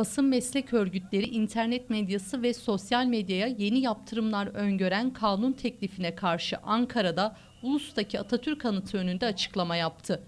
Basın meslek örgütleri, internet medyası ve sosyal medyaya yeni yaptırımlar öngören kanun teklifine karşı Ankara'da Ulus'taki Atatürk Anıtı önünde açıklama yaptı.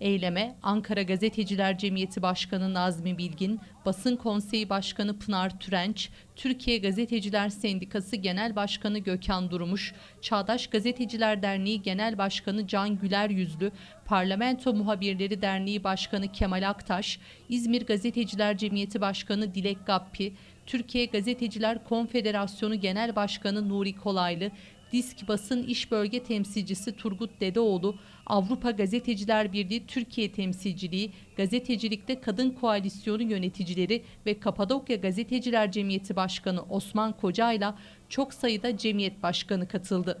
Eyleme Ankara Gazeteciler Cemiyeti Başkanı Nazmi Bilgin, Basın Konseyi Başkanı Pınar Türenç, Türkiye Gazeteciler Sendikası Genel Başkanı Gökhan Durmuş, Çağdaş Gazeteciler Derneği Genel Başkanı Can Güler Yüzlü, Parlamento Muhabirleri Derneği Başkanı Kemal Aktaş, İzmir Gazeteciler Cemiyeti Başkanı Dilek Gappi, Türkiye Gazeteciler Konfederasyonu Genel Başkanı Nuri Kolaylı, Disk Basın İş Bölge Temsilcisi Turgut Dedeoğlu, Avrupa Gazeteciler Birliği Türkiye Temsilciliği, Gazetecilikte Kadın Koalisyonu yöneticileri ve Kapadokya Gazeteciler Cemiyeti Başkanı Osman Koca'yla çok sayıda cemiyet başkanı katıldı.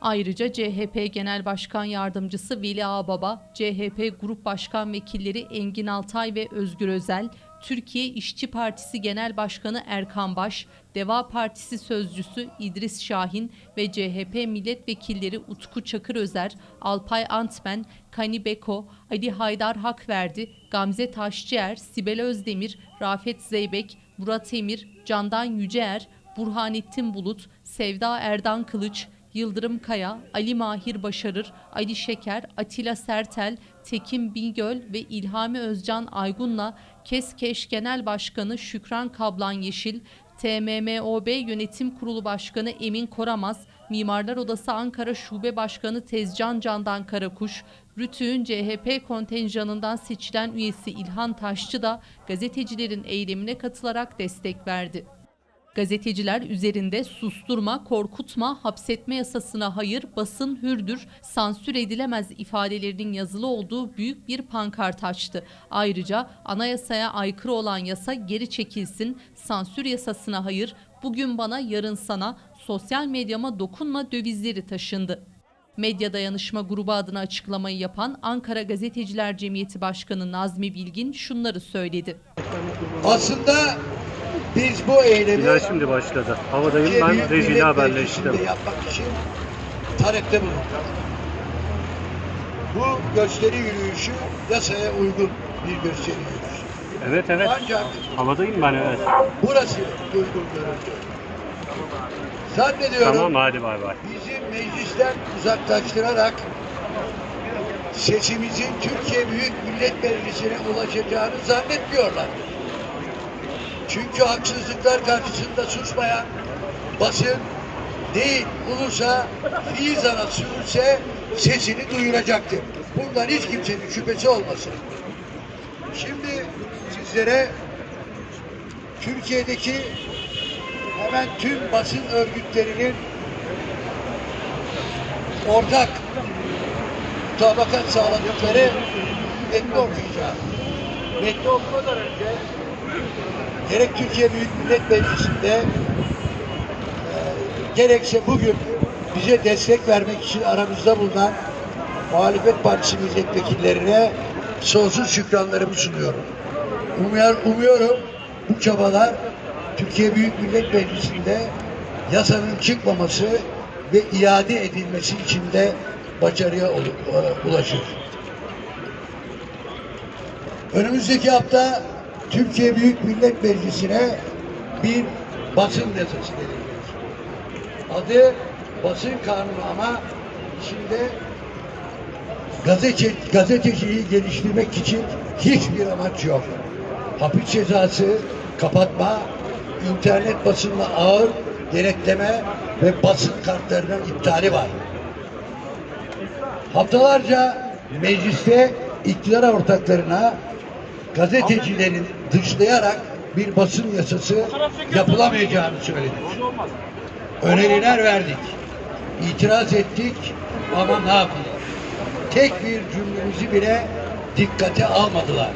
Ayrıca CHP Genel Başkan Yardımcısı Veli Ağbaba, CHP Grup Başkan Vekilleri Engin Altay ve Özgür Özel, Türkiye İşçi Partisi Genel Başkanı Erkan Baş, Deva Partisi Sözcüsü İdris Şahin ve CHP milletvekilleri Utku Çakır Özer, Alpay Antmen, Kani Beko, Ali Haydar Hakverdi, Gamze Taşçıer, Sibel Özdemir, Rafet Zeybek, Murat Emir, Candan Yüceer, Burhanettin Bulut, Sevda Erdan Kılıç, Yıldırım Kaya, Ali Mahir Başarır, Ali Şeker, Atilla Sertel, Tekin Bingöl ve İlhami Özcan Aygun'la KESKEŞ Genel Başkanı Şükran Kablan Yeşil, TMMOB Yönetim Kurulu Başkanı Emin Koramaz, Mimarlar Odası Ankara Şube Başkanı Tezcan Candan Karakuş, Rütü'nün CHP kontenjanından seçilen üyesi İlhan Taşçı da gazetecilerin eylemine katılarak destek verdi. Gazeteciler üzerinde susturma, korkutma, hapsetme yasasına hayır, basın hürdür, sansür edilemez ifadelerinin yazılı olduğu büyük bir pankart açtı. Ayrıca anayasaya aykırı olan yasa geri çekilsin, sansür yasasına hayır, bugün bana yarın sana, sosyal medyama dokunma dövizleri taşındı. Medya Dayanışma Grubu adına açıklamayı yapan Ankara Gazeteciler Cemiyeti Başkanı Nazmi Bilgin şunları söyledi. Aslında biz bu eylemi Final şimdi başladı. Havadayım ben rejiyle haberleştim. Yapmak için talepte bulunduk. Bu gösteri yürüyüşü yasaya uygun bir gösteri yürüyüşü. Evet evet. Ancak Havadayım ben evet. burası uygun görüldü. Zannediyorum Tamam hadi bay bay. bizi meclisten uzaklaştırarak seçimizin Türkiye Büyük Millet Meclisi'ne ulaşacağını zannetmiyorlar. Çünkü haksızlıklar karşısında susmayan basın değil, ulusa, fiil zana sürülse sesini duyuracaktır. Bundan hiç kimsenin şüphesi olmasın. Şimdi sizlere Türkiye'deki hemen tüm basın örgütlerinin ortak mutabakat sağladıkları metni okuyacağım. Metni okumadan önce gerek Türkiye Büyük Millet Meclisi'nde e, gerekse bugün bize destek vermek için aramızda bulunan muhalefet partisi milletvekillerine sonsuz şükranlarımı sunuyorum. Umuyor, umuyorum bu çabalar Türkiye Büyük Millet Meclisi'nde yasanın çıkmaması ve iade edilmesi için de başarıya e, ulaşır. Önümüzdeki hafta Türkiye Büyük Millet Meclisi'ne bir basın yasası gelecek. Adı basın kanunu ama içinde gazete, gazeteciliği geliştirmek için hiçbir amaç yok. Hapis cezası, kapatma, internet basınla ağır denetleme ve basın kartlarının iptali var. Haftalarca mecliste iktidar ortaklarına gazetecilerin dışlayarak bir basın yasası yapılamayacağını söyledik. Öneriler verdik. İtiraz ettik ama ne yapalım? Tek bir cümlemizi bile dikkate almadılar.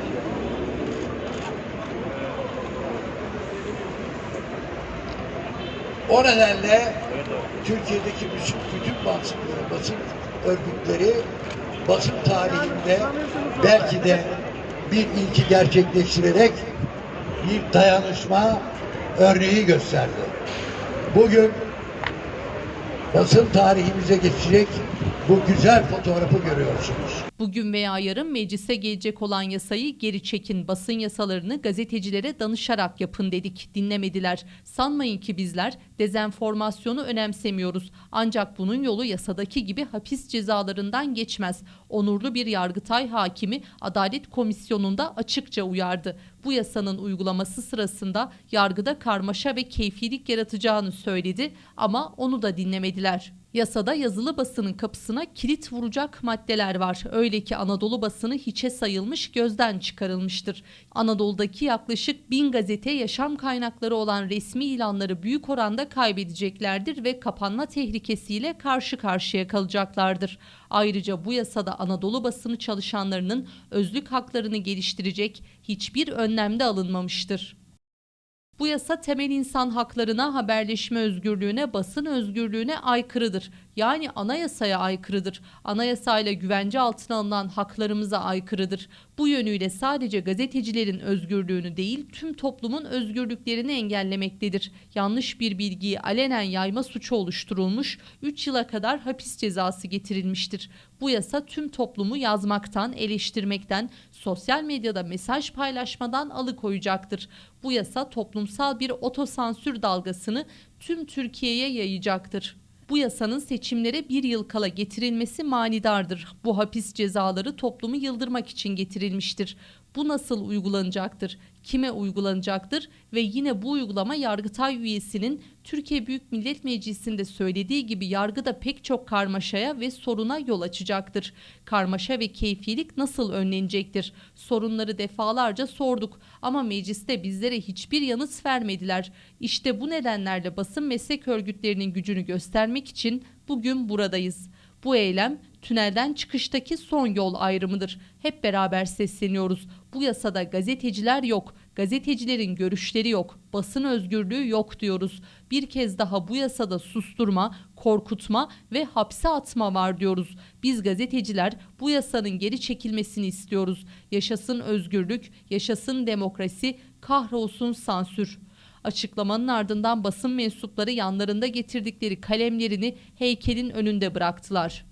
O nedenle Türkiye'deki bütün basın, basın örgütleri basın tarihinde belki de bir ilki gerçekleştirerek bir dayanışma örneği gösterdi. Bugün basın tarihimize geçecek bu güzel fotoğrafı görüyorsunuz. Bugün veya yarın meclise gelecek olan yasayı geri çekin, basın yasalarını gazetecilere danışarak yapın dedik. Dinlemediler. Sanmayın ki bizler dezenformasyonu önemsemiyoruz. Ancak bunun yolu yasadaki gibi hapis cezalarından geçmez. Onurlu bir Yargıtay hakimi Adalet Komisyonu'nda açıkça uyardı. Bu yasanın uygulaması sırasında yargıda karmaşa ve keyfilik yaratacağını söyledi ama onu da dinlemediler. Yasada yazılı basının kapısına kilit vuracak maddeler var. Öyle ki Anadolu basını hiçe sayılmış, gözden çıkarılmıştır. Anadolu'daki yaklaşık bin gazete yaşam kaynakları olan resmi ilanları büyük oranda kaybedeceklerdir ve kapanma tehlikesiyle karşı karşıya kalacaklardır. Ayrıca bu yasada Anadolu basını çalışanlarının özlük haklarını geliştirecek hiçbir önlem de alınmamıştır. Bu yasa temel insan haklarına, haberleşme özgürlüğüne, basın özgürlüğüne aykırıdır. Yani anayasaya aykırıdır. Anayasayla güvence altına alınan haklarımıza aykırıdır. Bu yönüyle sadece gazetecilerin özgürlüğünü değil, tüm toplumun özgürlüklerini engellemektedir. Yanlış bir bilgiyi alenen yayma suçu oluşturulmuş, 3 yıla kadar hapis cezası getirilmiştir. Bu yasa tüm toplumu yazmaktan, eleştirmekten, sosyal medyada mesaj paylaşmadan alıkoyacaktır. Bu yasa toplumsal bir otosansür dalgasını tüm Türkiye'ye yayacaktır. Bu yasanın seçimlere bir yıl kala getirilmesi manidardır. Bu hapis cezaları toplumu yıldırmak için getirilmiştir. Bu nasıl uygulanacaktır? Kime uygulanacaktır? Ve yine bu uygulama Yargıtay üyesinin Türkiye Büyük Millet Meclisi'nde söylediği gibi yargıda pek çok karmaşaya ve soruna yol açacaktır. Karmaşa ve keyfilik nasıl önlenecektir? Sorunları defalarca sorduk ama mecliste bizlere hiçbir yanıt vermediler. İşte bu nedenlerle basın meslek örgütlerinin gücünü göstermek için bugün buradayız. Bu eylem tünelden çıkıştaki son yol ayrımıdır. Hep beraber sesleniyoruz. Bu yasada gazeteciler yok. Gazetecilerin görüşleri yok. Basın özgürlüğü yok diyoruz. Bir kez daha bu yasada susturma, korkutma ve hapse atma var diyoruz. Biz gazeteciler bu yasanın geri çekilmesini istiyoruz. Yaşasın özgürlük, yaşasın demokrasi, kahrolsun sansür. Açıklamanın ardından basın mensupları yanlarında getirdikleri kalemlerini heykelin önünde bıraktılar.